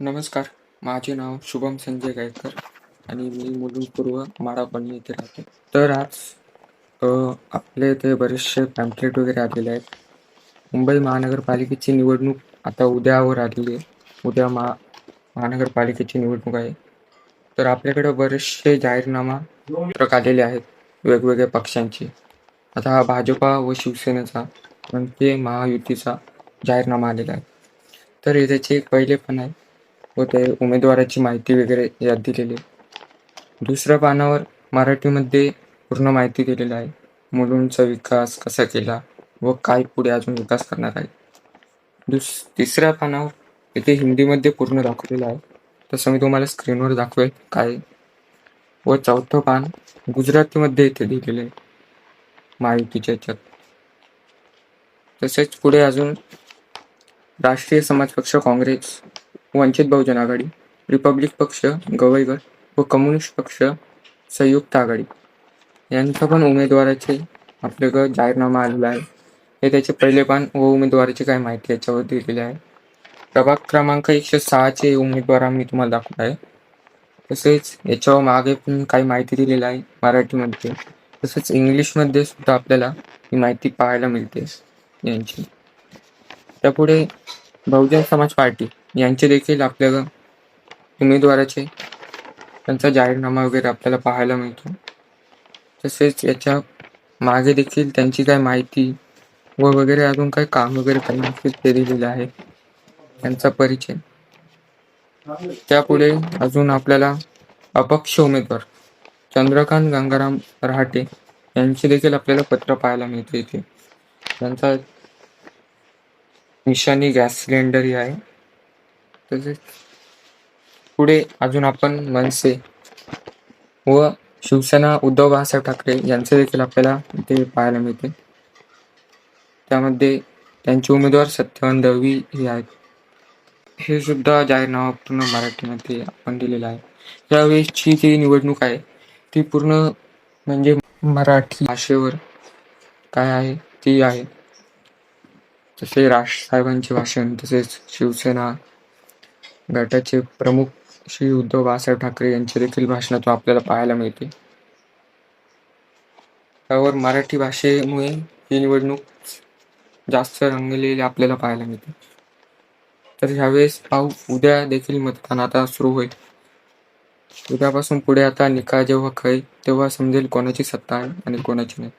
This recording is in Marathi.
नमस्कार माझे नाव शुभम संजय गायकर आणि मी मुलुंड पूर्व माडापणी येथे राहतो. तर आज आपल्या इथे बरेचसे पॅम्पलेट वगैरे आलेले आहेत. मुंबई महानगरपालिकेची निवडणूक आता उद्यावर आलेली आहे. उद्या महा महानगरपालिकेची निवडणूक आहे. तर आपल्याकडे बरेचसे जाहीरनामा पत्रक आलेले आहेत वेगवेगळ्या पक्षांची. आता हा भाजपा व शिवसेनेचा म्हणजे महायुतीचा जाहीरनामा आलेला आहे. तर हे त्याचे एक पहिले पण आहे. व ते उमेदवाराची माहिती वगैरे यात दिलेली. आहे दुसऱ्या पानावर मराठीमध्ये पूर्ण माहिती दिलेली आहे. मुलुंडचा विकास कसा केला व काय पुढे अजून विकास करणार आहे? दुस तिसऱ्या पानावर इथे हिंदीमध्ये पूर्ण दाखवलेलं आहे. तसं मी तुम्हाला स्क्रीनवर दाखवेल काय. व चौथं पान गुजरातीमध्ये इथे दिलेलं आहे. माहितीच्या याच्यात. तसेच पुढे अजून राष्ट्रीय समाज पक्ष काँग्रेस वंचित बहुजन आघाडी रिपब्लिक पक्ष गवईगड व कम्युनिस्ट पक्ष संयुक्त आघाडी. यांचा पण उमेदवाराचे आपल्याकडं जाहीरनामा आलेला आहे. हे त्याचे पहिले पान व उमेदवाराची काय माहिती याच्यावर दिलेली आहे. प्रभाग क्रमांक एकशे सहाचे उमेदवार मी तुम्हाला दाखवत आहे. तसेच याच्यावर मागे पण काही माहिती दिलेली आहे मराठीमध्ये. तसेच इंग्लिशमध्ये सुद्धा आपल्याला ही माहिती पाहायला मिळते यांची. त्यापुढे बहुजन समाज पार्टी यांचे देखील आपल्याला उमेदवाराचे त्यांचा जाहीरनामा वगैरे आपल्याला पाहायला मिळतो. तसेच याच्या मागे देखील त्यांची काय माहिती व वगैरे अजून काय काम वगैरे त्यांनी ते दिलेलं आहे त्यांचा परिचय. त्यापुढे अजून आपल्याला अपक्ष उमेदवार चंद्रकांत गंगाराम रहाटे यांचे देखील आपल्याला पत्र पाहायला मिळते इथे. त्यांचा निशाणी गॅस सिलेंडर ही आहे. तसेच पुढे अजून आपण मनसे व शिवसेना उद्धव बाळासाहेब ठाकरे यांचे देखील आपल्याला इथे पाहायला मिळते त्यामध्ये त्यांचे उमेदवार सत्यवान दळवी हे आहेत. हे सुद्धा जाहीरनामा पूर्ण मराठीमध्ये आपण दिलेलं आहे. यावेळेसची जी निवडणूक आहे ती पूर्ण म्हणजे मराठी भाषेवर काय आहे ती आहे. तसे राजसाहेबांचे भाषण तसेच शिवसेना गटाचे प्रमुख श्री उद्धव बाळासाहेब ठाकरे यांचे देखील भाषणातून आपल्याला पाहायला मिळते. त्यावर मराठी भाषेमुळे ही निवडणूक जास्त रंगलेली आपल्याला पाहायला मिळते. तर ह्यावेळेस पाहू उद्या देखील मतदान आता सुरू होईल. उद्यापासून पुढे आता निकाल जेव्हा कळेल तेव्हा समजेल कोणाची सत्ता आहे आणि कोणाची नाही.